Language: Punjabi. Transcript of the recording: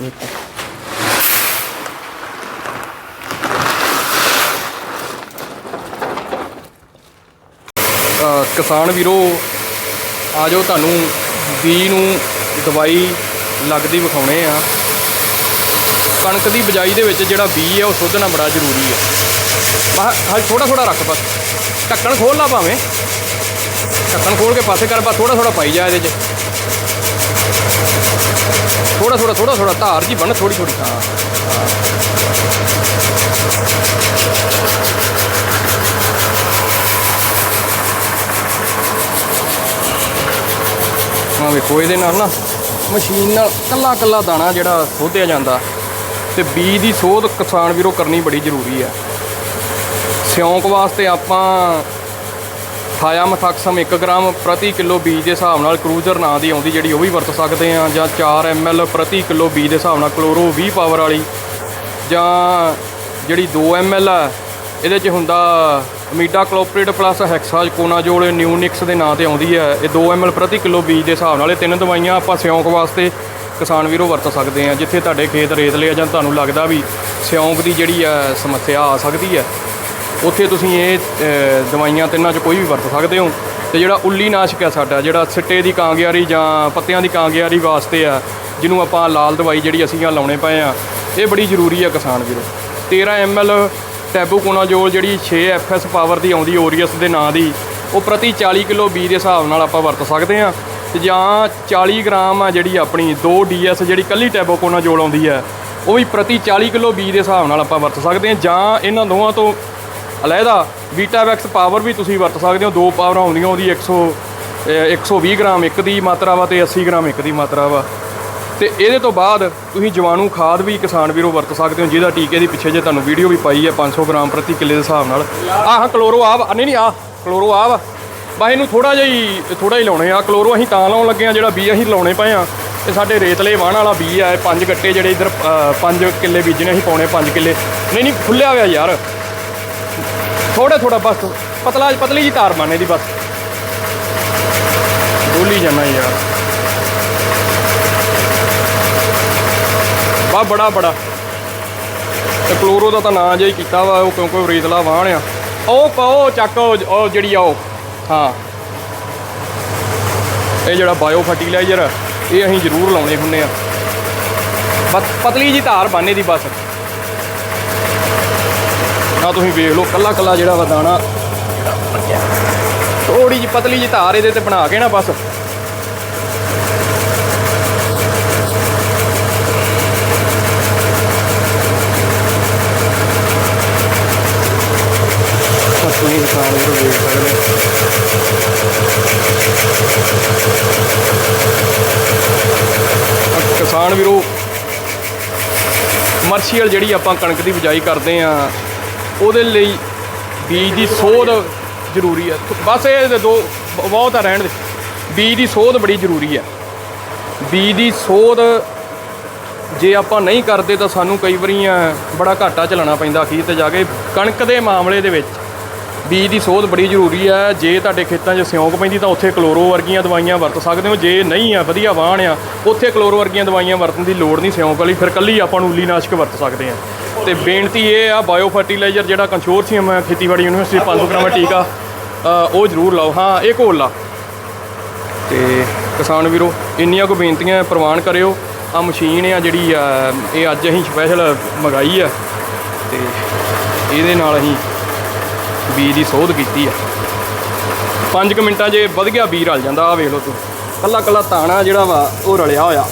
ਵੇਖੋ ਕਿਸਾਨ ਵੀਰੋ, ਆ ਜਾਓ ਤੁਹਾਨੂੰ ਬੀ ਨੂੰ ਦਵਾਈ ਲੱਗਦੀ ਵਿਖਾਉਣੇ ਆ। ਕਣਕ ਦੀ ਬਜਾਈ ਦੇ ਵਿੱਚ ਜਿਹੜਾ ਬੀ ਹੈ ਉਹ ਸੋਧਣਾ ਬੜਾ ਜ਼ਰੂਰੀ ਹੈ ਆਹ ਹਾਂ ਥੋੜਾ ਥੋੜਾ ਰੱਖ ਬਸ। ਢੱਕਣ ਖੋਲ ਲਾ ਭਾਵੇਂ। ਢੱਕਣ ਖੋਲ ਕੇ ਪਾਸੇ ਕਰ, ਬਸ ਥੋੜਾ ਥੋੜਾ ਪਾਈ ਜਾ ਇਹਦੇ 'ਚ। ਥੋੜਾ ਥੋੜਾ ਥੋੜਾ ਥੋੜਾ ਧਾਰ ਜੀ ਬਣ ਥੋੜੀ ਥੋੜੀ ਹਾਂ ਆ ਵੇਖੋ, ਇਹਦੇ ਨਾਲ ਨਾ ਮਸ਼ੀਨ ਨਾਲ ਕੱਲਾ ਕੱਲਾ ਦਾਣਾ ਜਿਹੜਾ ਸੋਧਿਆ ਜਾਂਦਾ। ਤੇ ਬੀਜ ਦੀ ਸੋਧ ਕਿਸਾਨ ਵੀਰੋ ਕਰਨੀ ਬੜੀ ਜ਼ਰੂਰੀ ਹੈ। ਸਿਉਂਕ ਵਾਸਤੇ ਆਪਾਂ ਥਾਇਆਮਥਾਕਸਮ 1 ਗ੍ਰਾਮ ਪ੍ਰਤੀ ਕਿਲੋ ਬੀਜ ਦੇ ਹਿਸਾਬ ਨਾਲ ਕਰੂਜ਼ਰ ਨਾਂ ਦੀ ਆਉਂਦੀ ਜਿਹੜੀ ਉਹ ਵੀ ਵਰਤ ਸਕਦੇ ਆ ਜਾਂ 4 ml ਪ੍ਰਤੀ ਕਿਲੋ ਬੀਜ ਦੇ ਹਿਸਾਬ ਨਾਲ ਕਲੋਰੋ 20 ਪਾਵਰ ਵਾਲੀ ਜਾਂ ਜਿਹੜੀ 2 ml ਆ, ਇਹਦੇ 'ਚ ਹੁੰਦਾ ਅਮੀਡਾ ਕਲੋਪਰੇਟ ਪਲੱਸ ਹੈਕਸਾਕੋਨਾਜੋਲ ਨਿਊਨਿਕਸ ਦੇ ਨਾਂ ਤੇ ਆਉਂਦੀ ਹੈ ਇਹ 2 ml ਪ੍ਰਤੀ ਕਿਲੋ ਬੀਜ ਦੇ ਹਿਸਾਬ ਨਾਲ ਇਹ ਤਿੰਨ ਦਵਾਈਆਂ ਆਪਾਂ ਸਿਉਂਕ ਵਾਸਤੇ ਕਿਸਾਨ ਵੀਰੋ ਵਰਤ ਸਕਦੇ ਆ ਜਿੱਥੇ ਤੁਹਾਡੇ ਖੇਤ ਰੇਤਲੇ ਆ ਜਾਂ ਤੁਹਾਨੂੰ ਲੱਗਦਾ ਵੀ ਸਿਉਂਕ ਦੀ ਜਿਹੜੀ ਆ ਸਮੱਸਿਆ ਆ ਸਕਦੀ ਹੈ ਉੱਥੇ ਤੁਸੀਂ ਇਹ ਅ, ਦਵਾਈਆਂ ਤਿੰਨਾਂ 'ਚ ਕੋਈ ਵੀ ਵਰਤ ਸਕਦੇ ਹੋ। ਤੇ ਜਿਹੜਾ ਉੱਲੀ ਨਾਸ਼ਕ ਹੈ ਸਾਡਾ ਜਿਹੜਾ ਸਿੱਟੇ ਦੀ ਕਾਂਗਿਆਰੀ ਜਾਂ ਪੱਤਿਆਂ ਦੀ ਕਾਂਗਿਆਰੀ ਵਾਸਤੇ ਆ ਜਿਹਨੂੰ ਆਪਾਂ ਲਾਲ ਦਵਾਈ ਜਿਹੜੀ ਅਸੀਂ ਆ ਲਾਉਣੇ ਪਏ ਆ ਇਹ ਬੜੀ ਜ਼ਰੂਰੀ ਆ ਕਿਸਾਨ ਵੀਰੋ। 13 ml ਟੈਬੂਕੋਨਾਜੋਲ ਜਿਹੜੀ 6 fs ਪਾਵਰ ਦੀ ਆਉਂਦੀ ਓਰੀਅਸ ਦੇ ਨਾਂ ਦੀ ਉਹ ਪ੍ਰਤੀ 40 ਕਿਲੋ ਬੀ ਦੇ ਹਿਸਾਬ ਨਾਲ ਆਪਾਂ ਵਰਤ ਸਕਦੇ ਆ। ਤੇ ਜਾਂ 40 ਗ੍ਰਾਮ ਆ ਜਿਹੜੀ ਆਪਣੀ 2 ds ਜਿਹੜੀ ਕੱਲੀ ਟੈਬੂਕੋਨਾਜੋਲ ਆਉਂਦੀ ਹੈ ਉਹ ਵੀ ਪ੍ਰਤੀ 40 ਕਿਲੋ ਬੀ ਦੇ ਹਿਸਾਬ ਨਾਲ ਆਪਾਂ ਵਰਤ ਸਕਦੇ ਹਾਂ ਜਾਂ ਇਹਨਾਂ ਦੋਵਾਂ ਤੋਂ ਅਲੱਗਾ ਵੀਟਾਵੈਕਸ ਪਾਵਰ ਵੀ ਤੁਸੀਂ ਵਰਤ ਸਕਦੇ ਹੋ। ਦੋ ਪਾਵਰਾਂ ਆਉਂਦੀਆਂ ਉਹਦੀ 100 ਅਹ 120 ਗ੍ਰਾਮ, ਇੱਕ ਦੀ ਮਾਤਰਾ ਵਾ ਤੇ 80 ਗ੍ਰਾਮ, ਇੱਕ ਦੀ ਮਾਤਰਾ ਵਾ। ਤੇ ਇਹਦੇ ਤੋਂ ਬਾਅਦ ਤੁਸੀਂ ਜਵਾਣੂ ਖਾਦ ਵੀ ਕਿਸਾਨ ਵੀਰੋ ਵਰਤ ਸਕਦੇ ਹੋ, ਜਿਹਦਾ ਟੀਕੇ ਦੀ ਪਿੱਛੇ ਜੇ ਤੁਹਾਨੂੰ ਵੀਡੀਓ ਵੀ ਪਾਈ ਹੈ 500 ਗ੍ਰਾਮ ਪ੍ਰਤੀ ਕਿੱਲੇ ਦੇ ਹਿਸਾਬ ਨਾਲ। ਆਹ ਕਲੋਰੋ ਆਵ ਨਹੀਂ ਨਹੀਂ, ਆਹ ਕਲੋਰੋ ਆ ਵਾ। ਇਹਨੂੰ ਥੋੜਾ ਜਿਹਾ ਹੀ ਥੋੜਾ ਹੀ ਲਾਉਣੇ ਆ। ਕਲੋਰੋ ਅਸੀਂ ਤਾਂ ਲਾਉਣ ਲੱਗੇ ਆ, ਜਿਹੜਾ ਬੀ ਅਸੀਂ ਲਾਉਣੇ ਪਏ ਆ। ਇਹ ਸਾਡੇ ਰੇਤਲੇ ਵਾਹਣ ਵਾਲਾ ਬੀ ਆ ਪੰਜ ਗੱਟੇ ਜਿਹੜੇ ਇਧਰ ਪੰਜ ਕਿੱਲੇ ਬੀਜਣੇ, ਅਸੀਂ ਪਾਉਣੇ ਪੰਜ ਕਿੱਲੇ। ਨਹੀਂ ਨਹੀਂ ਖੁੱਲਿਆ ਹੋਇਆ ਯਾਰ। ਥੋੜਾ ਥੋੜਾ ਬਸ। ਪਤਲਾ, ਪਤਲੀ ਜੀ ਤਾਰ ਮਾਨੇ ਦੀ ਬਸ। ਡੋਲੀ ਜਾਣਾ ਯਾਰ। ਬਾ, ਬੜਾ ਬੜਾ। ਤੇ ਕਲੋਰੋ ਦਾ ਤਾਂ ਨਾਂ ਜਿਹਾ ਹੀ ਕੀਤਾ ਵਾ, ਉਹ ਕਿਉਂਕਿ ਉਹ ਰੇਤਲਾ ਵਾਹਣ ਆ ਉਹ ਪਾਓ, ਚੱਕ ਉਹ ਜਿਹੜੀ ਆ ਉਹ। ਹਾਂ। ਇਹ ਜਿਹੜਾ ਬਾਇਓ ਫਰਟੀਲਾਈਜ਼ਰ ਇਹ ਅਸੀਂ ਜ਼ਰੂਰ ਲਾਉਣੇ ਹੁੰਨੇ ਆ। ਬਸ, ਪਤਲੀ ਜੀ ਧਾਰ ਬਾਨੇ ਦੀ ਬਸ। ਆ ਤੁਸੀਂ ਵੇਖ ਲਓ ਕੱਲਾ ਕੱਲਾ ਜਿਹੜਾ ਵਾ ਦਾਣਾ ਥੋੜੀ ਜਿਹੀ ਪਤਲੀ ਜਿਹੀ ਧਾਰ ਇਹਦੇ ਤੇ ਬਣਾ ਕੇ ਨਾ ਬਸ ਤੁਸੀਂ ਇਨਸਾਨ ਨੂੰ ਵੇਖ ਸਕਦੇ ਹੋ। ਕਿਸਾਨ ਵੀਰੋ ਕਮਰਸ਼ੀਅਲ ਜਿਹੜੀ ਆਪਾਂ ਕਣਕ ਦੀ ਬਿਜਾਈ ਕਰਦੇ ਆ ਉਹਦੇ ਲਈ ਬੀਜ ਦੀ ਸੋਧ ਜ਼ਰੂਰੀ ਹੈ ਬਸ ਇਹ ਦੇ ਦੋ ਬ- ਬਹੁਤ ਆ ਰਹਿਣ ਦੇ। ਬੀਜ ਦੀ ਸੋਧ ਬੜੀ ਜ਼ਰੂਰੀ ਹੈ ਬੀਜ ਦੀ ਸੋਧ ਜੇ ਆਪਾਂ ਨਹੀਂ ਕਰਦੇ ਤਾਂ ਸਾਨੂੰ ਕਈ ਵਾਰੀ ਬੜਾ ਘਾਟਾ ਝੱਲਣਾ ਪੈਂਦਾ ਅਖੀਰ ਤੇ ਜਾ ਕੇ। ਕਣਕ ਦੇ ਮਾਮਲੇ ਦੇ ਵਿੱਚ ਬੀਜ ਦੀ ਸੋਧ ਬੜੀ ਜ਼ਰੂਰੀ ਹੈ ਜੇ ਤੁਹਾਡੇ ਖੇਤਾਂ 'ਚ ਸਿਉਂਕ ਪੈਂਦੀ ਤਾਂ ਉੱਥੇ ਕਲੋਰੋ ਵਰਗੀਆਂ ਦਵਾਈਆਂ ਵਰਤ ਸਕਦੇ ਹੋ। ਜੇ ਨਹੀਂ ਆ, ਵਧੀਆ ਵਾਹਣ ਆ, ਉੱਥੇ ਕਲੋਰੋ ਵਰਗੀਆਂ ਦਵਾਈਆਂ ਵਰਤਣ ਦੀ ਲੋੜ ਨਹੀਂ ਸਿਉਂਕ ਵਾਲੀ। ਫਿਰ ਕੱਲੀ ਆਪਾਂ ਨੂੰ ਉਲੀਨਾਸ਼ਕ ਵਰਤ ਸਕਦੇ ਆ। ਤੇ ਬੇਨਤੀ ਇਹ ਆ ਬਾਇਓ ਫਰਟੀਲਾਈਜ਼ਰ ਜਿਹੜਾ ਕੰਸੋਰਸੀਅਮ ਹੈ ਖੇਤੀਬਾੜੀ ਯੂਨੀਵਰਸਿਟੀ 500 ਟੀਕਾ ਉਹ ਜ਼ਰੂਰ ਲਾਓ। ਹਾਂ, ਇਹ ਘੋਲ ਲਾ। ਤੇ ਕਿਸਾਨ ਵੀਰੋ, ਇੰਨੀਆਂ ਕੋ ਬੇਨਤੀਆਂ ਪ੍ਰਵਾਨ ਕਰਿਓ। ਆ ਮਸ਼ੀਨ ਆ ਜਿਹੜੀ ਆ ਇਹ ਅੱਜ ਅਸੀਂ ਸਪੈਸ਼ਲ ਮੰਗਾਈ ਆ। ਤੇ ਇਹਦੇ ਨਾਲ ਅਸੀਂ ਬੀਜ ਦੀ ਸੋਧ ਕੀਤੀ ਆ। 5 ਮਿੰਟਾਂ 'ਚ ਵਧੀਆ ਬੀਜ ਰਲ ਜਾਂਦਾ। ਆ ਵੇਖ ਲਓ ਤੂੰ। ਕੱਲਾ ਕੱਲਾ ਤਾਣਾ ਜਿਹੜਾ ਵਾ, ਉਹ ਰਲਿਆ ਹੋਇਆ।